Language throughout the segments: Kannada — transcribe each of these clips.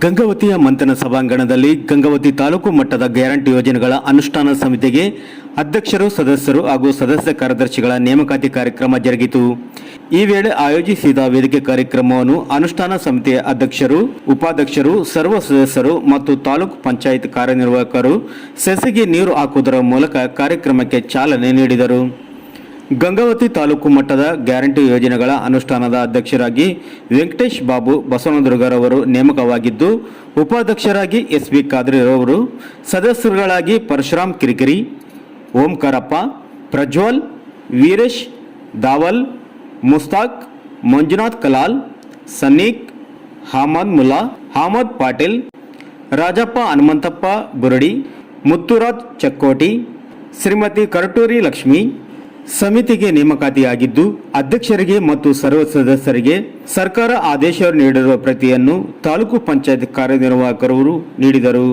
ಗಂಗಾವತಿಯ ಮಂಥನ ಸಭಾಂಗಣದಲ್ಲಿ ಗಂಗಾವತಿ ತಾಲೂಕು ಮಟ್ಟದ ಗ್ಯಾರಂಟಿ ಯೋಜನೆಗಳ ಅನುಷ್ಠಾನ ಸಮಿತಿಗೆ ಅಧ್ಯಕ್ಷರು, ಸದಸ್ಯರು ಹಾಗೂ ಸದಸ್ಯ ಕಾರ್ಯದರ್ಶಿಗಳ ನೇಮಕಾತಿ ಕಾರ್ಯಕ್ರಮ ಜರುಗಿತು. ಈ ವೇಳೆ ಆಯೋಜಿಸಿದ ವೇದಿಕೆ ಕಾರ್ಯಕ್ರಮವನ್ನು ಅನುಷ್ಠಾನ ಸಮಿತಿಯ ಅಧ್ಯಕ್ಷರು, ಉಪಾಧ್ಯಕ್ಷರು, ಸರ್ವ ಸದಸ್ಯರು ಮತ್ತು ತಾಲೂಕು ಪಂಚಾಯತ್ ಕಾರ್ಯನಿರ್ವಾಹಕರು ಸಸಿಗೆ ನೀರು ಹಾಕುವುದರ ಮೂಲಕ ಕಾರ್ಯಕ್ರಮಕ್ಕೆ ಚಾಲನೆ ನೀಡಿದರು. ಗಂಗಾವತಿ ತಾಲೂಕು ಮಟ್ಟದ ಗ್ಯಾರಂಟಿ ಯೋಜನೆಗಳ ಅನುಷ್ಠಾನದ ಅಧ್ಯಕ್ಷರಾಗಿ ವೆಂಕಟೇಶ್ ಬಾಬು ಬಸವನದುರ್ಗರವರು ನೇಮಕವಾಗಿದ್ದು, ಉಪಾಧ್ಯಕ್ಷರಾಗಿ ಎಸ್ ಬಿ ಖಾದ್ರಿರವರು ಸದಸ್ಯರುಗಳಾಗಿ ಪರಶುರಾಮ್ ಕಿರಿಕಿರಿ ಓಂಕಾರಪ್ಪ, ಪ್ರಜ್ವಲ್, ವೀರೇಶ್ ದಾವಲ್ ಮುಸ್ತಾಕ್, ಮಂಜುನಾಥ್ ಕಲಾಲ್ ಸನ್ನೀಕ್ ಹಮದ್ ಮುಲಾ ಹಮದ್ ಪಾಟೀಲ್, ರಾಜಪ್ಪ ಹನುಮಂತಪ್ಪ ಬುರಡಿ, ಮುತ್ತುರಾಜ್ ಚಕ್ಕೋಟಿ, ಶ್ರೀಮತಿ ಕರಟೂರಿ ಲಕ್ಷ್ಮಿ, ಸಮಿತಿಗೆ ನೇಮಕಾತಿಯಾಗಿದ್ದು, ಅಧ್ಯಕ್ಷರಿಗೆ ಮತ್ತು ಸರ್ವ ಸದಸ್ಯರಿಗೆ ಸರ್ಕಾರ ಆದೇಶ ನೀಡಿರುವ ಪ್ರತಿಯನ್ನು ತಾಲೂಕು ಪಂಚಾಯತ್ ಕಾರ್ಯನಿರ್ವಾಹಕರು ನೀಡಿದರು.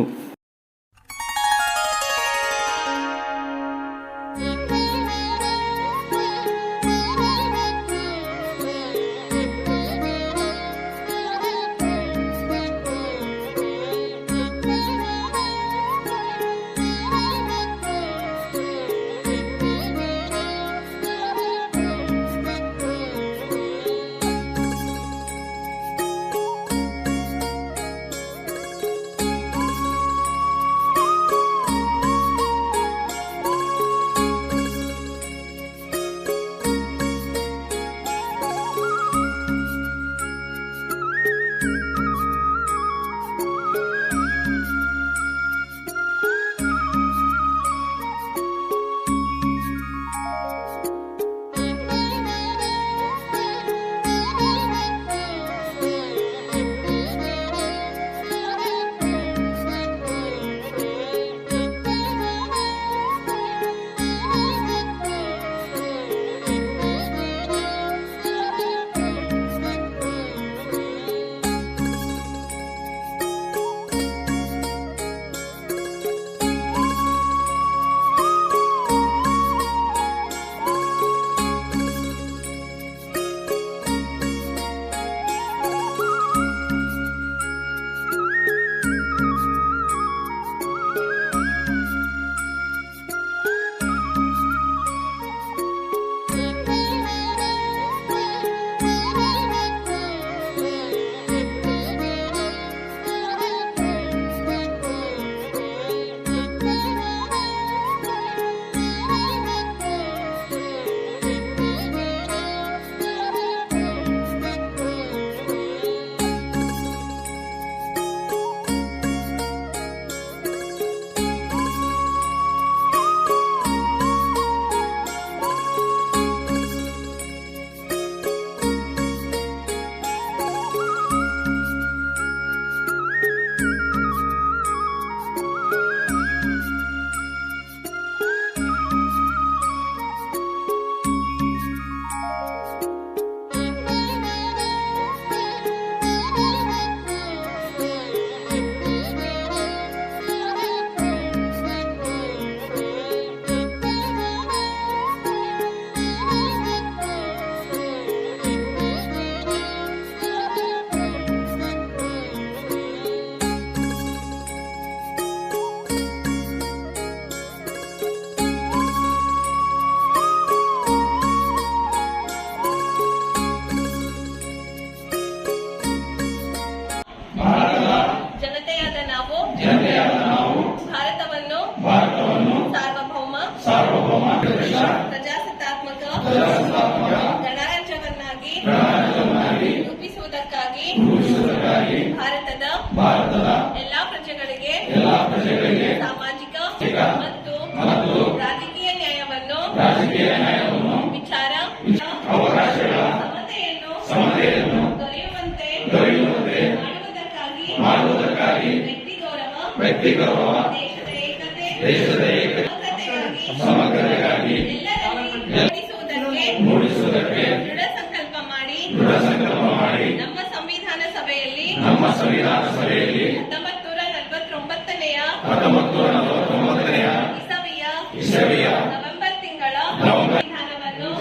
Yeah.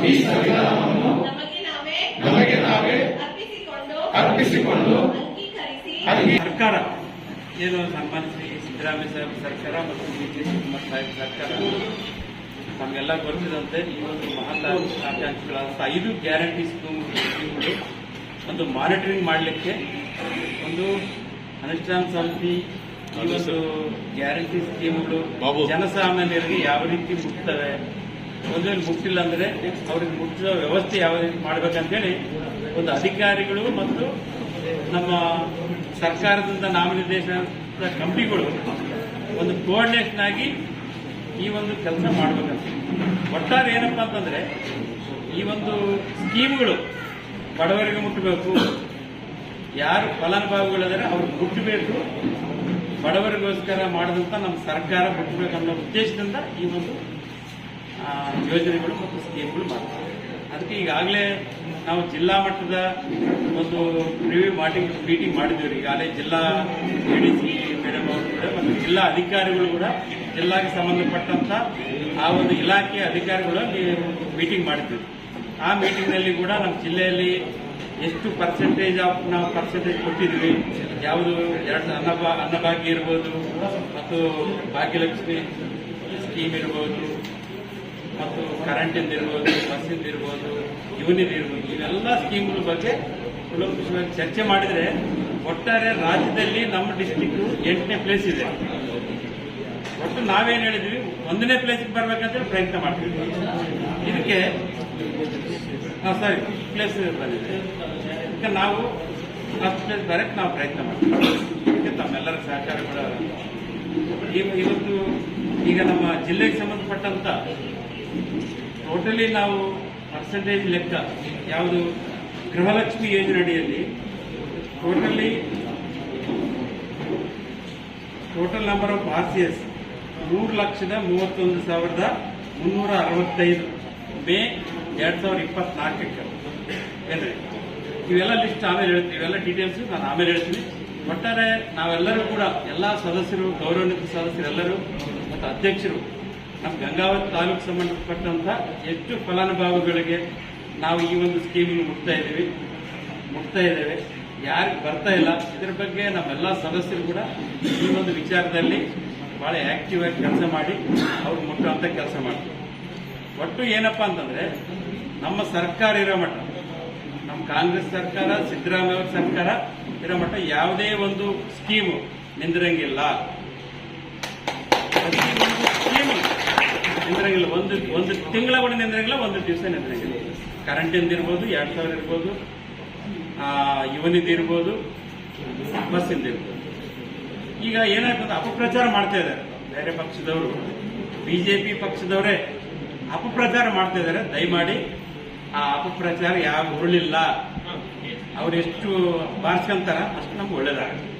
ನಮಗೆ ಸಂವಿಧಾನವನ್ನು ನಮಗೆ ನಾವೇ ಅರ್ಪಿಸಿಕೊಂಡು ಸರ್ಕಾರ ಏನು ಸನ್ಮಾನಿಸಿ ಸಿದ್ದರಾಮಯ್ಯ ಸಾಹೇಬ್ ಸರ್ಕಾರ ಮತ್ತು ಡಿ ಕೆ. ಶಿವಕುಮಾರ್ ಸಾಹೇಬ್ ಸರ್ಕಾರ. ನಮಗೆಲ್ಲ ಗೊತ್ತಿದಂತೆ ಈ ಒಂದು ಮಹತ್ವಾಕಾಂಕ್ಷಿಗಳಾದಂಥ ಐದು ಗ್ಯಾರಂಟಿ ಸ್ಕೀಮ್ಗಳು ಒಂದು ಮಾನಿಟರಿಂಗ್ ಮಾಡಲಿಕ್ಕೆ ಒಂದು ಅನುಷ್ಠಾನ ಸಮಿತಿ ಈ ಒಂದು ಗ್ಯಾರಂಟಿ ಸ್ಕೀಮ್ಗಳು ಜನಸಾಮಾನ್ಯರಿಗೆ ಯಾವ ರೀತಿ ಮುಟ್ತವೆ ಒಂದು ವೇಳೆ ಮುಟ್ಟಿಲ್ಲ ಅಂದ್ರೆ ಅವ್ರಿಗೆ ಮುಟ್ಟಿದ ವ್ಯವಸ್ಥೆ ಯಾವ ರೀತಿ ಮಾಡ್ಬೇಕಂತೇಳಿ ಒಂದು ಅಧಿಕಾರಿಗಳು ಮತ್ತು ನಮ್ಮ ಸರ್ಕಾರದಿಂದ ನಾಮನಿರ್ದೇಶನ ಕಂಪ್ನಿಗಳು ಒಂದು ಕೋಆರ್ಡಿನೇಷನ್ ಆಗಿ ಈ ಒಂದು ಕೆಲಸ ಮಾಡ್ಬೇಕಂತ. ಒಟ್ಟಾರೆ ಏನಪ್ಪಾ ಅಂತಂದ್ರೆ ಈ ಒಂದು ಸ್ಕೀಮ್ಗಳು ಬಡವರಿಗೆ ಮುಟ್ಟಬೇಕು ಯಾರು ಫಲಾನುಭವಿಗಳಿದ್ದಾರೆ ಅವ್ರಿಗೆ ಮುಟ್ಟಬೇಕು ಬಡವರಿಗೋಸ್ಕರ ಮಾಡಿದಂತ ನಮ್ಮ ಸರ್ಕಾರ ಮುಟ್ಟಬೇಕನ್ನೋ ಉದ್ದೇಶದಿಂದ ಈ ಒಂದು ಯೋಜನೆಗಳು ಮತ್ತು ಸ್ಕೀಮ್ಗಳು ಮಾಡ್ತಾರೆ ಅದಕ್ಕೆ ಈಗಾಗಲೇ ನಾವು ಜಿಲ್ಲಾ ಮಟ್ಟದ ಒಂದು ರಿವ್ಯೂ ಮೀಟಿಂಗ್ ಮೀಟಿಂಗ್ ಮಾಡಿದ್ದೀವಿ ಈಗಾಗಲೇ ಜಿಲ್ಲಾ ಎಡಿಸಿ ಮೇಡಮ್ ಅವರು ಕೂಡ ಮತ್ತು ಜಿಲ್ಲಾ ಅಧಿಕಾರಿಗಳು ಕೂಡ ಜಿಲ್ಲಾಗೆ ಸಂಬಂಧಪಟ್ಟಂತ ಆ ಒಂದು ಇಲಾಖೆಯ ಅಧಿಕಾರಿಗಳು ಮೀಟಿಂಗ್ ಮಾಡಿದ್ವಿ ಆ ಮೀಟಿಂಗ್ನಲ್ಲಿ ಕೂಡ ನಮ್ಮ ಜಿಲ್ಲೆಯಲ್ಲಿ ಎಷ್ಟು ಪರ್ಸೆಂಟೇಜ್ ಆಫ್ ನಾವು ಪರ್ಸೆಂಟೇಜ್ ಕೊಟ್ಟಿದ್ವಿ ಯಾವುದು ಎರಡು ಅನ್ನಭಾ, ಅನ್ನಭಾಗ್ಯ ಇರ್ಬೋದು ಮತ್ತು ಭಾಗ್ಯಲಕ್ಷ್ಮಿ ಸ್ಕೀಮ್ ಇರ್ಬೋದು. ಮತ್ತು ಕರೆಂಟಿಂದ ಇರ್ಬೋದು ಬಸ್ಸಿಂದ ಇರ್ಬೋದು ಯೂನಿಯನ್ ಇರ್ಬೋದು ಇವೆಲ್ಲ ಸ್ಕೀಮ್ಗಳ ಬಗ್ಗೆ ಚರ್ಚೆ ಮಾಡಿದ್ರೆ ಒಟ್ಟಾರೆ ರಾಜ್ಯದಲ್ಲಿ ನಮ್ಮ ಡಿಸ್ಟಿಕ್ ಎಂಟನೇ ಪ್ಲೇಸ್ ಇದೆ. ಒಟ್ಟು ನಾವೇನ್ ಹೇಳಿದ್ವಿ? ಒಂದನೇ ಪ್ಲೇಸ್ಗೆ ಬರ್ಬೇಕಂತೇಳಿ ಪ್ರಯತ್ನ ಮಾಡ್ತೀವಿ. ಇದಕ್ಕೆ ಸಾರಿ ಪ್ಲೇಸ್ ಬಂದಿದೆ. ಇದಕ್ಕೆ ನಾವು ಫಸ್ಟ್ ಪ್ಲೇಸ್ ಬರಕ್ಕೆ ನಾವು ಪ್ರಯತ್ನ ಮಾಡ್ತೀವಿ. ತಮ್ಮೆಲ್ಲರ ಸಹಕಾರ ಕೂಡ ಇವ- ಇವತ್ತು ಈಗ ನಮ್ಮ ಜಿಲ್ಲೆಗೆ ಸಂಬಂಧಪಟ್ಟಂತ ಟೋಟಲಿ ನಾವು ಪರ್ಸೆಂಟೇಜ್ ಲೆಕ್ಕ, ಯಾವುದು ಗೃಹಲಕ್ಷ್ಮಿ ಯೋಜನೆಯಡಿಯಲ್ಲಿ totally total number of R C S ಮೂರು ಲಕ್ಷದ ಮೂವತ್ತೊಂದು ಸಾವಿರದ ಮುನ್ನೂರ ಅರವತ್ತೈದು, ಮೇ ಎರಡ್ ಸಾವಿರದ ಇಪ್ಪತ್ನಾಲ್ಕಕ್ಕೆ ಏನ್ರಿ? ಇವೆಲ್ಲ ಲಿಸ್ಟ್ ಆಮೇಲೆ ಹೇಳ್ತೀವಿ ಇವೆಲ್ಲ ಡೀಟೇಲ್ಸ್ ನಾನು ಆಮೇಲೆ ಹೇಳ್ತೀನಿ. ಒಟ್ಟಾರೆ ನಾವೆಲ್ಲರೂ ಕೂಡ ಎಲ್ಲ ಸದಸ್ಯರು, ಗೌರವಾನ್ವಿತ ಸದಸ್ಯರೆಲ್ಲರೂ, ಮತ್ತು ಅಧ್ಯಕ್ಷರು ನಮ್ಮ ಗಂಗಾವತಿ ತಾಲೂಕು ಸಂಬಂಧಪಟ್ಟಂತ ಹೆಚ್ಚು ಫಲಾನುಭವಿಗಳಿಗೆ ನಾವು ಈ ಒಂದು ಸ್ಕೀಮಿಗೆ ಮುಟ್ತಾ ಇದ್ದೀವಿ. ಮುಟ್ತಾ ಇದ್ದೇವೆ. ಯಾರಿಗೆ ಬರ್ತಾ ಇಲ್ಲ. ಇದ್ರ ಬಗ್ಗೆ ನಮ್ಮೆಲ್ಲ ಸದಸ್ಯರು ಕೂಡ ಈ ಒಂದು ವಿಚಾರದಲ್ಲಿ ಬಹಳ ಆಕ್ಟಿವ್ ಆಗಿ ಕೆಲಸ ಮಾಡಿ ಅವ್ರು ಮುಟ್ಟುವಂತ ಕೆಲಸ ಮಾಡ್ತೀವಿ ಒಟ್ಟು ಏನಪ್ಪ ಅಂತಂದ್ರೆ, ನಮ್ಮ ಸರ್ಕಾರ ಇರೋ ಮಟ್ಟ, ನಮ್ಮ ಕಾಂಗ್ರೆಸ್ ಸರ್ಕಾರ, ಸಿದ್ದರಾಮಯ್ಯ ಸರ್ಕಾರ ಇರೋ ಮಟ್ಟ ಯಾವುದೇ ಒಂದು ಸ್ಕೀಮು ನಿಂದಿರಂಗಿಲ್ಲ ಪ್ರತಿಯೊಂದು ಸ್ಕೀಮು ನಿಂದಿರಂಗಿಲ್ಲ ಒಂದು ಒಂದು ತಿಂಗಳ ಕೂಡ ನಿಂದಿರಂಗಿಲ್ಲ ಒಂದು ದಿವಸ ನಿಂದಿರಂಗಿಲ್ಲ. ಕರೆಂಟಿಂದ ಇರ್ಬೋದು ಎರಡು ಸಾವಿರ ಇರ್ಬೋದು ಆ, ಇವನಿಂದ ಇರ್ಬೋದು ಬಸ್ಸಿಂದ ಇರ್ಬೋದು. ಈಗ ಏನಾಗ್ತದೆ ಅಪಪ್ರಚಾರ ಮಾಡ್ತಾ ಇದ್ದಾರೆ. ಬೇರೆ ಪಕ್ಷದವರು ಬಿಜೆಪಿ ಪಕ್ಷದವರೇ ಅಪಪ್ರಚಾರ ಮಾಡ್ತಾ ಇದ್ದಾರೆ. ದಯಮಾಡಿ ಆ ಅಪಪ್ರಚಾರ ಯಾವ ಉರುಳಿಲ್ಲ. ಅವ್ರು ಎಷ್ಟು ಬಾರಿಸ್ಕೊಂತಾರ ಅಷ್ಟು ನಮ್ಗೆ ಒಳ್ಳೇದಾಗುತ್ತೆ.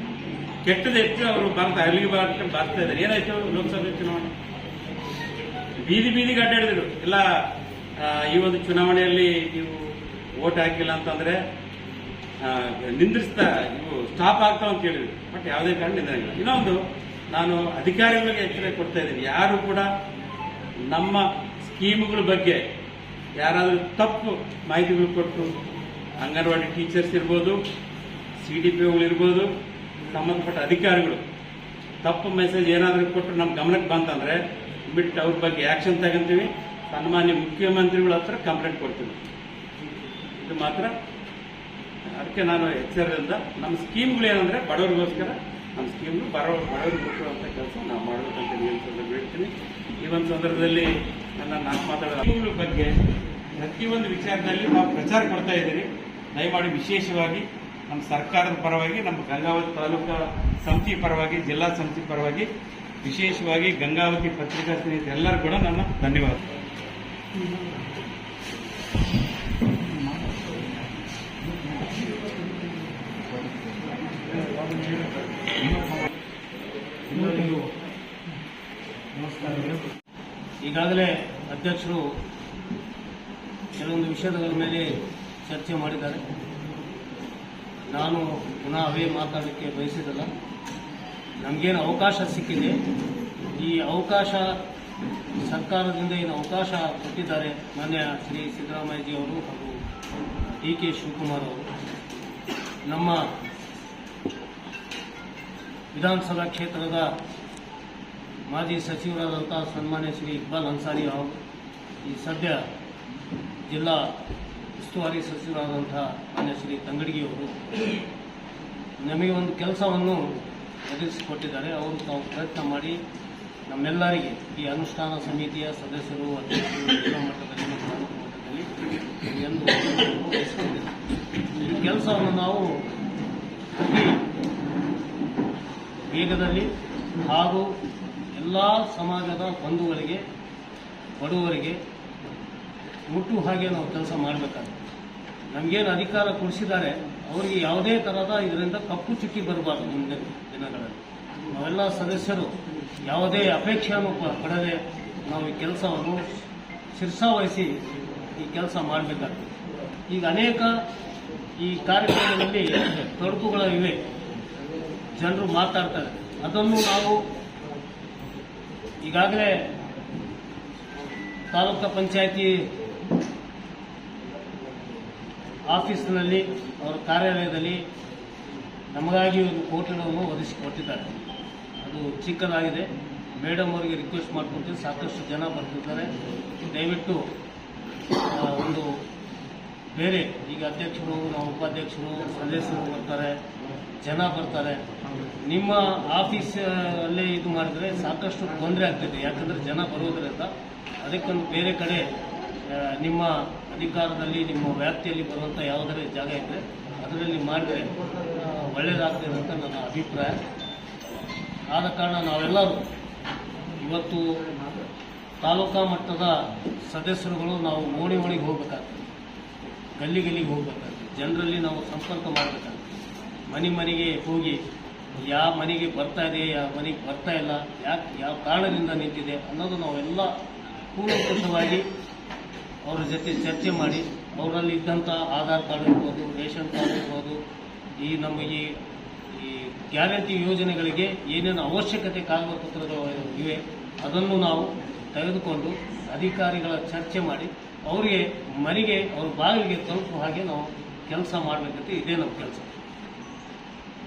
ಕೆಟ್ಟದ್ದು ಹೆಚ್ಚು ಅವರು ಭಾರತ ಅಲ್ಲಿಗೆ ಭಾರತ ಬಾರಿಸ್ತಾ ಇದ್ದಾರೆ. ಏನಾಯ್ತು ಲೋಕಸಭೆ ಚುನಾವಣೆ? ಬೀದಿ ಬೀದಿಗೆ ಅಡ್ಡಾಡಿದ್ರು ಇಲ್ಲ ಈ ಒಂದು ಚುನಾವಣೆಯಲ್ಲಿ ನೀವು ಓಟ್ ಹಾಕಿಲ್ಲ ಅಂತಂದ್ರೆ ನಿಂದ್ರಿಸ್ತಾ ಇವು ಸ್ಟಾಪ್ ಆಗ್ತಾವ ಅಂತ ಹೇಳಿದ್ರು. ಬಟ್ ಯಾವುದೇ ಕಾರಣ ನಿಂದ್ರಂಗಿಲ್ಲ ಇನ್ನೊಂದು, ನಾನು ಅಧಿಕಾರಿಗಳಿಗೆ ಎಚ್ಚರಿಕೆ ಕೊಡ್ತಾ ಇದ್ದೀನಿ. ಯಾರು ಕೂಡ ನಮ್ಮ ಸ್ಕೀಮ್ಗಳ ಬಗ್ಗೆ ಯಾರಾದರೂ ತಪ್ಪು ಮಾಹಿತಿಗಳು ಕೊಟ್ಟು ಅಂಗನವಾಡಿ ಟೀಚರ್ಸ್ ಇರ್ಬೋದು, ಸಿ ಡಿ ಪಿ ಇರ್ಬೋದು, ಸಂಬಂಧಪಟ್ಟ ಅಧಿಕಾರಿಗಳು ತಪ್ಪು ಮೆಸೇಜ್ ಏನಾದರೂ ಕೊಟ್ಟು ನಮ್ಮ ಗಮನಕ್ಕೆ ಬಂತಂದ್ರೆ ಬಿಟ್ಟು ಅವ್ರ ಬಗ್ಗೆ ಆಕ್ಷನ್ ತಗೊಂತೀವಿ. ಸನ್ಮಾನ್ಯ ಮುಖ್ಯಮಂತ್ರಿಗಳ ಹತ್ರ ಕಂಪ್ಲೇಂಟ್ ಕೊಡ್ತೀವಿ. ಇದು ಮಾತ್ರ. ಅದಕ್ಕೆ ನಾನು ಎಚ್ಚರದಿಂದ ನಮ್ಮ ಸ್ಕೀಮ್ಗಳು ಏನಂದ್ರೆ ಬಡವರಿಗೋಸ್ಕರ, ನಮ್ಮ ಸ್ಕೀಮ್ಗಳು ಬರೋ ಬಡವರಿಗೆ ಮುಟ್ಟುವಂಥ ಕೆಲಸ ನಾವು ಮಾಡಬೇಕಂತ ನಿಲ್ಸೋದು ಬೀಳ್ತೀನಿ ಈ ಒಂದು ಸಂದರ್ಭದಲ್ಲಿ ನನ್ನ ನಾನು ಮಾತಾಡೋ ಸ್ಕೀಮ್ಗಳ ಬಗ್ಗೆ ಪ್ರತಿಯೊಂದು ವಿಚಾರದಲ್ಲಿ ನಾವು ಪ್ರಚಾರ ಕೊಡ್ತಾ ಇದ್ದೀರಿ. ದಯಮಾಡಿ ವಿಶೇಷವಾಗಿ ನಮ್ಮ ಸರ್ಕಾರದ ಪರವಾಗಿ, ನಮ್ಮ ಗಂಗಾವತಿ ತಾಲೂಕಾ ಸಮಿತಿ ಪರವಾಗಿ, ಜಿಲ್ಲಾ ಸಮಿತಿ ಪರವಾಗಿ ವಿಶೇಷವಾಗಿ ಗಂಗಾವತಿ ಪತ್ರಿಕಾ ಸ್ನೇಹಿತರೆಲ್ಲರೂ ಕೂಡ ನನ್ನ ಧನ್ಯವಾದ. ಈಗಾಗಲೇ ಅಧ್ಯಕ್ಷರು ಕೆಲವೊಂದು ವಿಷಯಗಳ ಮೇಲೆ ಚರ್ಚೆ ಮಾಡಿದ್ದಾರೆ. ನಾನು ಪುನಃ ಅವೇ ಮಾತಾಡಲಿಕ್ಕೆ ಬಯಸಿದಲ್ಲ ನಮಗೇನು ಅವಕಾಶ ಸಿಕ್ಕಿದೆ. ಈ ಅವಕಾಶ ಸರ್ಕಾರದಿಂದ ಏನು ಅವಕಾಶ ಕೊಟ್ಟಿದ್ದಾರೆ ಮಾನ್ಯ ಶ್ರೀ ಸಿದ್ದರಾಮಯ್ಯಜಿಯವರು ಹಾಗೂ ಡಿ ಕೆ ಶಿವಕುಮಾರ್ ಅವರು. ನಮ್ಮ ವಿಧಾನಸಭಾ ಕ್ಷೇತ್ರದ ಮಾಜಿ ಸಚಿವರಾದಂಥ ಸನ್ಮಾನ್ಯ ಶ್ರೀ ಇಕ್ಬಾಲ್ ಅನ್ಸಾರಿ ಅವರು ಈ ಸದ್ಯ ಜಿಲ್ಲಾ ಉಸ್ತುವಾರಿ ಸಚಿವರಾದಂಥ ಮಾನ್ಯ ಶ್ರೀ ತಂಗಡಗಿಯವರು ನಮಗೆ ಒಂದು ಕೆಲಸವನ್ನು ಒದಗಿಸಿಕೊಟ್ಟಿದ್ದಾರೆ ಅವರು ತಾವು ಪ್ರಯತ್ನ ಮಾಡಿ ನಮ್ಮೆಲ್ಲರಿಗೆ ಈ ಅನುಷ್ಠಾನ ಸಮಿತಿಯ ಸದಸ್ಯರು, ಅಧ್ಯಕ್ಷರು, ಜಿಲ್ಲಾ ಮಟ್ಟದಲ್ಲಿ ಮತ್ತು ತಾಲೂಕು ಮಟ್ಟದಲ್ಲಿ ಎಂದು ಈ ಕೆಲಸವನ್ನು ನಾವು ಅತಿ ವೇಗದಲ್ಲಿ ಹಾಗೂ ಎಲ್ಲ ಸಮಾಜದ ಬಂಧುಗಳಿಗೆ, ಬಡವರಿಗೆ ಮುಟ್ಟು ಹಾಗೆ ನಾವು ಕೆಲಸ ಮಾಡಬೇಕಾಗುತ್ತೆ. ನಮಗೇನು ಅಧಿಕಾರ ಕೊಡಿಸಿದ್ದಾರೆ, ಅವರಿಗೆ ಯಾವುದೇ ಥರದ ಇದರಿಂದ ಕಪ್ಪು ಚುಕ್ಕಿ ಬರಬಾರ್ದು ಮುಂದಿನ ದಿನಗಳಲ್ಲಿ. ನಾವೆಲ್ಲ ಸದಸ್ಯರು, ಯಾವುದೇ ಅಪೇಕ್ಷೆಯನ್ನು ಪಡದೆ ನಾವು ಈ ಕೆಲಸವನ್ನು ಶಿರ್ಸಾವಹಿಸಿ ಈ ಕೆಲಸ ಮಾಡಬೇಕಾಗ್ತದೆ. ಈಗ ಅನೇಕ ಈ ಕಾರ್ಯಕ್ರಮದಲ್ಲಿ ತೊಡಕುಗಳು ಇವೆ. ಜನರು ಮಾತಾಡ್ತಾರೆ. ಅದನ್ನು ನಾವು ಈಗಾಗಲೇ ತಾಲೂಕು ಪಂಚಾಯತಿ ಆಫೀಸ್ನಲ್ಲಿ ಅವರ ಕಾರ್ಯಾಲಯದಲ್ಲಿ ನಮಗಾಗಿ ಒಂದು ಕೋಟೆಗಳನ್ನು ಒದಗಿಸಿಕೊಟ್ಟಿದ್ದಾರೆ ಅದು ಚಿಕ್ಕದಾಗಿದೆ. ಮೇಡಮ್ ಅವರಿಗೆ ರಿಕ್ವೆಸ್ಟ್ ಮಾಡಿಕೊಡ್ತೀವಿ ಸಾಕಷ್ಟು ಜನ ಬರ್ತಿದ್ದಾರೆ. ದಯವಿಟ್ಟು ಒಂದು ಬೇರೆ ಈಗ ಅಧ್ಯಕ್ಷರು ನಮ್ಮ ಉಪಾಧ್ಯಕ್ಷರು, ಸದಸ್ಯರು ಬರ್ತಾರೆ. ಜನ ಬರ್ತಾರೆ. ನಿಮ್ಮ ಆಫೀಸ್ ಅಲ್ಲೇ ಇದು ಮಾಡಿದ್ರೆ ಸಾಕಷ್ಟು ತೊಂದರೆ ಆಗ್ತದೆ ಯಾಕಂದ್ರೆ ಜನ ಬರೋದ್ರಿಂದ ಅದಕ್ಕೊಂದು ಬೇರೆ ಕಡೆ ನಿಮ್ಮ ಅಧಿಕಾರದಲ್ಲಿ, ನಿಮ್ಮ ವ್ಯಾಪ್ತಿಯಲ್ಲಿ ಬರುವಂಥ ಯಾವುದೇ ಜಾಗ ಇದ್ದರೆ ಅದರಲ್ಲಿ ಮಾಡಿದರೆ ಒಳ್ಳೆಯದಾಗ್ತದೆ ಅಂತ ನನ್ನ ಅಭಿಪ್ರಾಯ. ಆದ ಕಾರಣ ನಾವೆಲ್ಲರೂ ಇವತ್ತು ತಾಲೂಕಾ ಮಟ್ಟದ ಸದಸ್ಯರುಗಳು ನಾವು ಓಣಿ ಓಣಿಗೆ ಹೋಗ್ಬೇಕಾಗ್ತದೆ. ಗಲ್ಲಿ ಗಲ್ಲಿಗೆ ಹೋಗ್ಬೇಕಾಗ್ತದೆ. ಜನರಲ್ಲಿ ನಾವು ಸಂಪರ್ಕ ಮಾಡಬೇಕಾಗ್ತದೆ. ಮನೆ ಮನೆಗೆ ಹೋಗಿ ಯಾವ ಮನೆಗೆ ಬರ್ತಾ ಇದೆ ಯಾವ ಮನೆಗೆ ಬರ್ತಾ ಇಲ್ಲ, ಯಾಕೆ, ಯಾವ ಕಾರಣದಿಂದ ನಿಂತಿದೆ ಅನ್ನೋದು ನಾವೆಲ್ಲ ಕೂಲಂಕಷವಾಗಿ ಅವರ ಜೊತೆ ಚರ್ಚೆ ಮಾಡಿ, ಅವರಲ್ಲಿ ಇದ್ದಂಥ ಆಧಾರ್ ಕಾರ್ಡ್ ಇರ್ಬೋದು, ರೇಷನ್ ಕಾರ್ಡ್ ಇರ್ಬೋದು, ಈ ನಮಗೆ ಈ ಗ್ಯಾರಂಟಿ ಯೋಜನೆಗಳಿಗೆ ಏನೇನು ಅವಶ್ಯಕತೆ ಕಾಗದ ಪತ್ರಗಳು ಇವೆ, ಅದನ್ನು ನಾವು ತೆಗೆದುಕೊಂಡು ಅಧಿಕಾರಿಗಳ ಚರ್ಚೆ ಮಾಡಿ, ಅವರಿಗೆ ಮನೆಗೆ, ಅವ್ರ ಬಾಗಿಲಿಗೆ ತಲುಪುವ ಹಾಗೆ ನಾವು ಕೆಲಸ ಮಾಡಬೇಕಂತ ಇದೇ ನಮ್ಮ ಕೆಲಸ.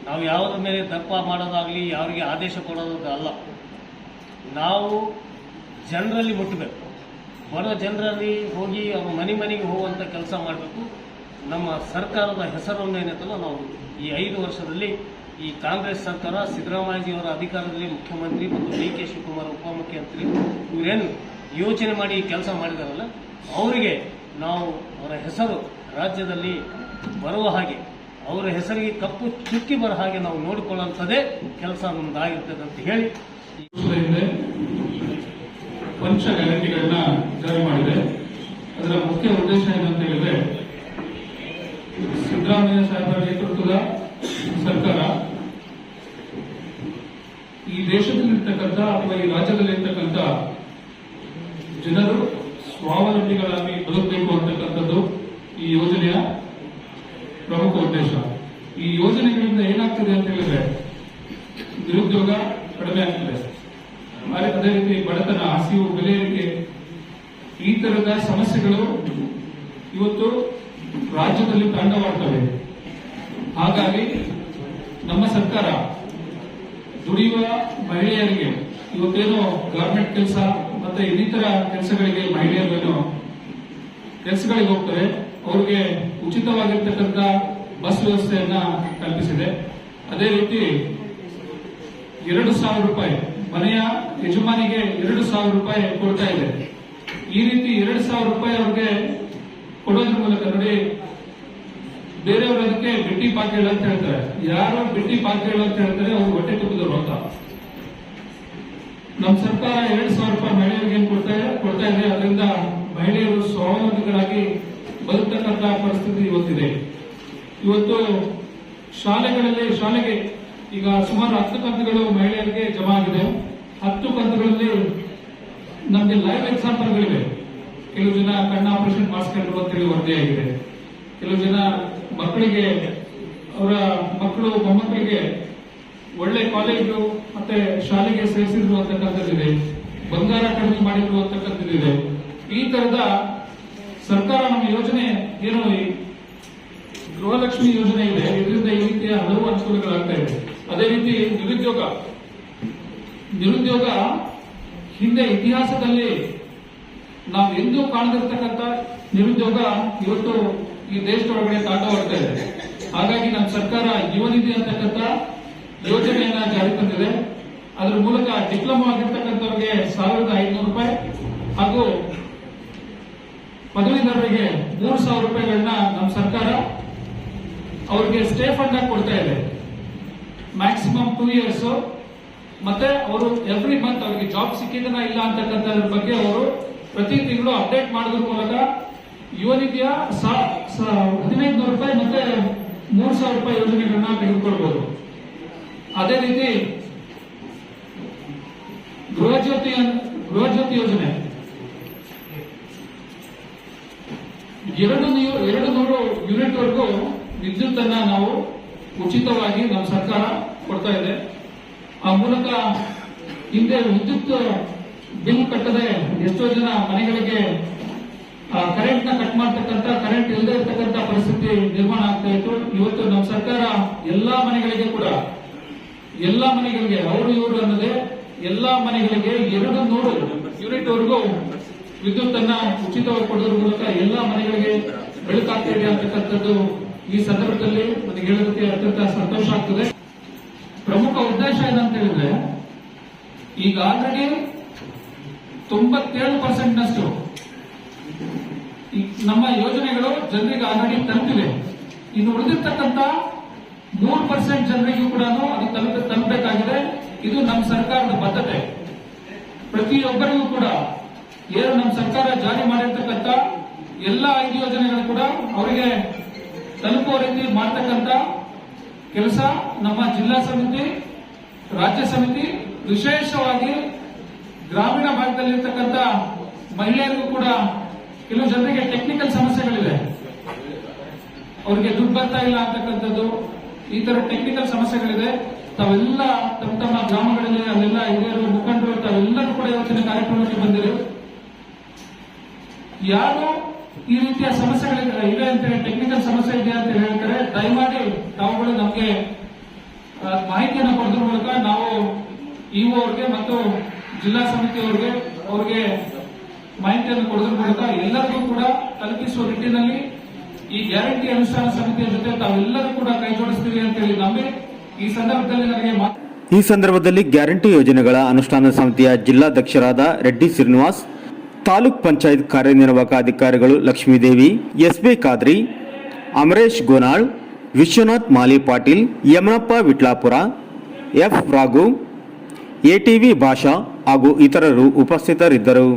ನಾವು ಯಾವುದ್ರ ಮೇಲೆ ದಪ್ಪ ಮಾಡೋದಾಗಲಿ, ಯಾರಿಗೆ ಆದೇಶ ಕೊಡೋದು ಅಲ್ಲ, ನಾವು ಜನರಲ್ಲಿ ಮುಟ್ಟಬೇಕು ಬರೋ ಜನರಲ್ಲಿ ಹೋಗಿ ಅವ್ರ ಮನೆ ಮನೆಗೆ ಹೋಗುವಂಥ ಕೆಲಸ ಮಾಡಬೇಕು. ನಮ್ಮ ಸರ್ಕಾರದ ಹೆಸರನ್ನು ಏನೈತಲ್ಲ, ನಾವು ಈ ಐದು ವರ್ಷದಲ್ಲಿ ಈ ಕಾಂಗ್ರೆಸ್ ಸರ್ಕಾರ, ಸಿದ್ದರಾಮಯ್ಯಜಿಯವರ ಅಧಿಕಾರದಲ್ಲಿ ಮುಖ್ಯಮಂತ್ರಿ ಮತ್ತು ಡಿ ಕೆ ಶಿವಕುಮಾರ್ ಉಪಮುಖ್ಯಮಂತ್ರಿ ಇವರೇನು ಯೋಚನೆ ಮಾಡಿ ಕೆಲಸ ಮಾಡಿದಾರಲ್ಲ, ಅವರಿಗೆ ನಾವು ಅವರ ಹೆಸರು ರಾಜ್ಯದಲ್ಲಿ ಬರುವ ಹಾಗೆ, ಅವರ ಹೆಸರಿಗೆ ಕಪ್ಪು ಚುಕ್ಕಿ ಬರೋ ಹಾಗೆ ನಾವು ನೋಡಿಕೊಳ್ಳುವಂಥದ್ದೇ ಕೆಲಸ ನಮ್ದಾಗಿರ್ತದೆ ಅಂತ ಹೇಳಿ. ಪಂಚ ಗ್ಯಾರಂಟಿಗಳನ್ನ ಜಾರಿ ಮಾಡಿದೆ. ಅದರ ಮುಖ್ಯ ಉದ್ದೇಶ ಏನಂತ ಹೇಳಿದ್ರೆ, ಸಿದ್ದರಾಮಯ್ಯ ಸಾಹೇಬರ ನೇತೃತ್ವದ ಸರ್ಕಾರ. ಈ ದೇಶದಲ್ಲಿರ್ತಕ್ಕಂಥ ಅಥವಾ ಈ ರಾಜ್ಯದಲ್ಲಿರ್ತಕ್ಕಂಥ ಜನರು ಸ್ವಾವಲಂಬಿಗಳಾಗಿ ಬದುಕಬೇಕು ಅಂತಕ್ಕಂಥದ್ದು ಈ ಯೋಜನೆಯ ಪ್ರಮುಖ ಉದ್ದೇಶ. ಈ ಯೋಜನೆಗಳಿಂದ ಏನಾಗ್ತದೆ ಅಂತ ಹೇಳಿದ್ರೆ ನಿರುದ್ಯೋಗ ಕಡಿಮೆ ಆಗ್ತದೆ ಅದೇ ಅದೇ ರೀತಿ ಹಸಿವು ಬೆಲೆ ಏರಿಕೆ ಈ ತರದ ಸಮಸ್ಯೆಗಳು ಇವತ್ತು ರಾಜ್ಯದಲ್ಲಿ ತಾಂಡವಾಡ್ತವೆ. ಹಾಗಾಗಿ ನಮ್ಮ ಸರ್ಕಾರ ದುಡಿಯುವ ಮಹಿಳೆಯರಿಗೆ ಇವತ್ತೇನು ಗಾರ್ಮೆಂಟ್ ಕೆಲಸ ಮತ್ತೆ ಇನ್ನಿತರ ಕೆಲಸಗಳಿಗೆ ಮಹಿಳೆಯರೇನು ಕೆಲಸಗಳಿಗೆ ಹೋಗ್ತಾರೆ ಅವರಿಗೆ ಉಚಿತವಾಗಿರ್ತಕ್ಕಂಥ ಬಸ್ ವ್ಯವಸ್ಥೆಯನ್ನ ಕಲ್ಪಿಸಿದೆ. ಅದೇ ರೀತಿ ಎರಡು ಸಾವಿರ ರೂಪಾಯಿ ಮನೆಯ ಯಜಮಾನಿಗೆ ಎರಡು ಸಾವಿರ ರೂಪಾಯಿ ಕೊಡ್ತಾ ಇದೆ. ಈ ರೀತಿ ಎರಡು ಸಾವಿರ ರೂಪಾಯಿ ಅವ್ರಿಗೆ ಕೊಡೋದ್ರ ಮೂಲಕ ನೋಡಿ ಬೇರೆಯವರು ಅದಕ್ಕೆ ಬಿಟ್ಟಿ ಪಾಕಿಗಳು ಅಂತ ಹೇಳ್ತಾರೆ. ಯಾರು ಬಿಟ್ಟಿ ಪಾಕಿಗಳು ಅಂತ ಹೇಳ್ತಾರೆ, ಅವ್ರು ಹೊಟ್ಟೆ ತುಂಬಿದವರು ಅಂತ. ನಮ್ಮ ಸರ್ಕಾರ ಎರಡು ಸಾವಿರ ರೂಪಾಯಿ ಮಹಿಳೆಯರಿಗೆ ಏನ್ ಕೊಡ್ತಾ ಕೊಡ್ತಾ ಇದೆ. ಅದರಿಂದ ಮಹಿಳೆಯರು ಸ್ವಾವಲಂಬಿಗಳಾಗಿ ಬದುಕ್ತಕ್ಕಂತ ಪರಿಸ್ಥಿತಿ ಇವತ್ತಿದೆ. ಇವತ್ತು ಶಾಲೆಗಳಲ್ಲಿ ಶಾಲೆಗೆ ಈಗ ಸುಮಾರು ಹತ್ತು ಕಂತುಗಳು ಮಹಿಳೆಯರಿಗೆ ಜಮಾ ಆಗಿದೆ. ಹತ್ತು ಕಂತುಗಳಲ್ಲಿ ನಮಗೆ ಲೈವ್ ಎಕ್ಸಾಂಪಲ್ಗಳಿವೆ ಕೆಲವು ಜನ ಕಣ್ಣ ಆಪರೇಷನ್ ಮಾಡಿಸ್ಕೊಂಡ್ರು ಅಂತೇಳಿ ವರದಿಯಾಗಿದೆ ಕೆಲವು ಜನ ಮಕ್ಕಳಿಗೆ, ಅವರ ಮಕ್ಕಳು ಮೊಮ್ಮಕ್ಕಳಿಗೆ ಒಳ್ಳೆ ಕಾಲೇಜು ಮತ್ತೆ ಶಾಲೆಗೆ ಸೇರಿಸಿದ್ರು ಅಂತಕ್ಕಂಥದ್ದಿದೆ ಬಂಗಾರ ಕಡಿಮೆ ಮಾಡಿದ್ರು ಅಂತಕ್ಕಂಥದ್ದಿದೆ ಈ ತರದ ಸರ್ಕಾರ ನಮ್ಮ ಯೋಜನೆ ಏನು ಗೃಹಲಕ್ಷ್ಮಿ ಯೋಜನೆ ಇದೆ. ಇದರಿಂದ ಈ ರೀತಿಯ ಹಲವು ಅನುಕೂಲಗಳಾಗ್ತಾ ಇದೆ. ಅದೇ ರೀತಿ ನಿರುದ್ಯೋಗ. ನಿರುದ್ಯೋಗ ಹಿಂದೆ ಇತಿಹಾಸದಲ್ಲಿ ನಾವು ಎಂದೂ ಕಾಣದಿರ್ತಕ್ಕಂಥ ನಿರುದ್ಯೋಗ ಇವತ್ತು ಈ ದೇಶದೊಳಗಡೆ ತಾಂಡವಾಡ್ತಾ ಇದೆ. ಹಾಗಾಗಿ ನಮ್ಮ ಸರ್ಕಾರ ಯುವ ನಿಧಿ ಅಂತಕ್ಕಂಥ ಯೋಜನೆಯನ್ನ ಜಾರಿ ತಂದಿದೆ. ಅದರ ಮೂಲಕ ಡಿಪ್ಲೊಮಾ ಆಗಿರ್ತಕ್ಕಂಥವ್ರಿಗೆ ಸಾವಿರದ ಐನೂರು ರೂಪಾಯಿ ಹಾಗೂ ಪದವೀಧರರಿಗೆ ಮೂರು ಸಾವಿರ ರೂಪಾಯಿಗಳನ್ನ ನಮ್ಮ ಸರ್ಕಾರ ಅವರಿಗೆ ಸ್ಟೇ ಫಂಡ್ ಆಗಿ ಕೊಡ್ತಾ ಇದೆ. ಮ್ಯಾಕ್ಸಿಮಮ್ ಟೂ ಇಯರ್ಸ್ ಮತ್ತೆ ಅವರು ಎವ್ರಿ ಮಂತ್ ಅವರಿಗೆ ಜಾಬ್ ಸಿಕ್ಕಿದನ ಇಲ್ಲ ಅಂತಕ್ಕಂಥದ್ರ ಬಗ್ಗೆ ಅವರು ಪ್ರತಿ ತಿಂಗಳು ಅಪ್ಡೇಟ್ ಮಾಡೋದ್ರ ಮೂಲಕ ನಿಧಿಯ ಹದಿನೈದು ನೂರು ರೂಪಾಯಿ ಮತ್ತೆ ಮೂರು ಸಾವಿರ ರೂಪಾಯಿ ಯೋಜನೆಗಳನ್ನ ತೆಗೆದುಕೊಳ್ಬಹುದು ಅದೇ ರೀತಿ ಗೃಹ ಜ್ಯೋತಿ ಗೃಹ ಯೋಜನೆ. ಎರಡು ಎರಡು ನೂರು ಯೂನಿಟ್ ವರೆಗೂ ವಿದ್ಯುತ್ ಅನ್ನ ನಾವು ಉಚಿತವಾಗಿ ನಮ್ಮ ಸರ್ಕಾರ ಕೊಡ್ತಾ ಇದೆ. ಆ ಮೂಲಕ ಹಿಂದೆ ವಿದ್ಯುತ್ ಬಿಲ್ ಕಟ್ಟದೆ ಎಷ್ಟೋ ಜನ ಮನೆಗಳಿಗೆ ಕರೆಂಟ್ ಕಟ್ ಮಾಡ್ತಕ್ಕಂಥ, ಕರೆಂಟ್ ಇಲ್ಲದೆ ಇರ್ತಕ್ಕಂಥ ಪರಿಸ್ಥಿತಿ ನಿರ್ಮಾಣ ಆಗ್ತಾ ಇತ್ತು. ಇವತ್ತು ನಮ್ಮ ಸರ್ಕಾರ ಎಲ್ಲಾ ಮನೆಗಳಿಗೆ ಕೂಡ, ಎಲ್ಲಾ ಮನೆಗಳಿಗೆ, ಅವರು ಇವರು ಅನ್ನದೆ, ಎಲ್ಲಾ ಮನೆಗಳಿಗೆ ಎರಡು ನೂರು ಯೂನಿಟ್ ವರೆಗೂ ವಿದ್ಯುತ್ ಅನ್ನ ಉಚಿತವಾಗಿ ಕೊಡೋದ್ರ ಮೂಲಕ ಎಲ್ಲಾ ಮನೆಗಳಿಗೆ ಬೆಳಕಾಗ್ತಾ ಇದೆ ಅಂತಕ್ಕಂಥದ್ದು ಈ ಸಂದರ್ಭದಲ್ಲಿ ನನಗೆ ಹೇಳೋದಕ್ಕೆ ಅತ್ಯಂತ ಸಂತೋಷ ಆಗ್ತದೆ. ಪ್ರಮುಖ ಉದ್ದೇಶ ಏನಂತ ಹೇಳಿದ್ರೆ, ಈಗ ಆಲ್ರೆಡಿ ತೊಂಬತ್ತೇಳು ಪರ್ಸೆಂಟ್ ನಷ್ಟು ನಮ್ಮ ಯೋಜನೆಗಳು ಜನರಿಗೆ ಆಲ್ರೆಡಿ ತಲುಪಿವೆ ಇನ್ನು ಉಳಿದಿರ್ತಕ್ಕಂಥ ಮೂರು ಪರ್ಸೆಂಟ್ ಜನರಿಗೂ ಕೂಡ ಅದು ತಲುಪ, ತಲುಪಬೇಕಾಗಿದೆ. ಇದು ನಮ್ಮ ಸರ್ಕಾರದ ಬದ್ಧತೆ. ಪ್ರತಿಯೊಬ್ಬರಿಗೂ ಕೂಡ ಏನು ನಮ್ಮ ಸರ್ಕಾರ ಜಾರಿ ಮಾಡಿರ್ತಕ್ಕಂಥ ಎಲ್ಲ ಐದು ಯೋಜನೆಗಳು ಕೂಡ ಅವರಿಗೆ ತಲುಪುವ ರೀತಿ ಮಾಡ್ತಕ್ಕಂಥ ಕೆಲಸ ನಮ್ಮ ಜಿಲ್ಲಾ ಸಮಿತಿ, ರಾಜ್ಯ ಸಮಿತಿ, ವಿಶೇಷವಾಗಿ ಗ್ರಾಮೀಣ ಭಾಗದಲ್ಲಿರ್ತಕ್ಕಂಥ ಮಹಿಳೆಯರಿಗೂ ಕೂಡ ಕೆಲವು ಜನರಿಗೆ ಟೆಕ್ನಿಕಲ್ ಸಮಸ್ಯೆಗಳಿವೆ. ಅವರಿಗೆ ದುಡ್ಡು ಬರ್ತಾ ಇಲ್ಲ ಅಂತಕ್ಕಂಥದ್ದು, ಈ ತರ ಟೆಕ್ನಿಕಲ್ ಸಮಸ್ಯೆಗಳಿದೆ. ತಾವೆಲ್ಲ ತಮ್ಮ ತಮ್ಮ ಗ್ರಾಮಗಳಲ್ಲಿ ಅಲ್ಲೆಲ್ಲ ಹಿರಿಯರು ಮುಖಂಡರು, ತಾವೆಲ್ಲರೂ ಕೂಡ ಇವತ್ತಿನ ಕಾರ್ಯಕ್ರಮಕ್ಕೆ ಬಂದಿರು. ಯಾರು ಈ ರೀತಿಯ ಸಮಸ್ಯೆಗಳಿದೆ ಇವೆ ಅಂತ ಹೇಳಿ ಟೆಕ್ನಿಕಲ್ ಸಮಸ್ಯೆ ಇದೆ ಅಂತ ಹೇಳ್ತಾರೆ. ದಯಮಾಡಿ ತಾವುಗಳು ನಮಗೆ ಮಾಹಿತಿಯನ್ನು ಕೊಡೋದ್ರ ಮೂಲಕ ನಾವು ಇಒ ಅವ್ರಿಗೆ ಮತ್ತು ಜಿಲ್ಲಾ ಸಮಿತಿಯವರಿಗೆ ಅವ್ರಿಗೆ ಮಾಹಿತಿಯನ್ನು ಕೊಡೋದ್ರ ಮೂಲಕ ಎಲ್ಲರಿಗೂ ಕೂಡ ತಲುಪಿಸುವ ನಿಟ್ಟಿನಲ್ಲಿ ಈ ಗ್ಯಾರಂಟಿ ಅನುಷ್ಠಾನ ಸಮಿತಿಯ ಜೊತೆ ತಾವೆಲ್ಲರೂ ಕೂಡ ಕೈ ಜೋಡಿಸ್ತೀವಿ ಅಂತ ಹೇಳಿ ನಂಬಿ ಈ ಸಂದರ್ಭದಲ್ಲಿ ನನಗೆ ಈ ಸಂದರ್ಭದಲ್ಲಿ ಗ್ಯಾರಂಟಿ ಯೋಜನೆಗಳ ಅನುಷ್ಠಾನ ಸಮಿತಿಯ ಜಿಲ್ಲಾಧ್ಯಕ್ಷರಾದ ರೆಡ್ಡಿ ಶ್ರೀನಿವಾಸ್ ತಾಲೂಕ್ ಪಂಚಾಯತ್ ಕಾರ್ಯನಿರ್ವಾಹಕ ಅಧಿಕಾರಿಗಳು Lakshmidevi, SB Khadri, Amaresh Gonal, Vishwanath Mali Patil, Yamanappa Vitlapura, F Raghu, ATV Basha ಹಾಗೂ ಇತರರು ಉಪಸ್ಥಿತರಿದ್ದರು.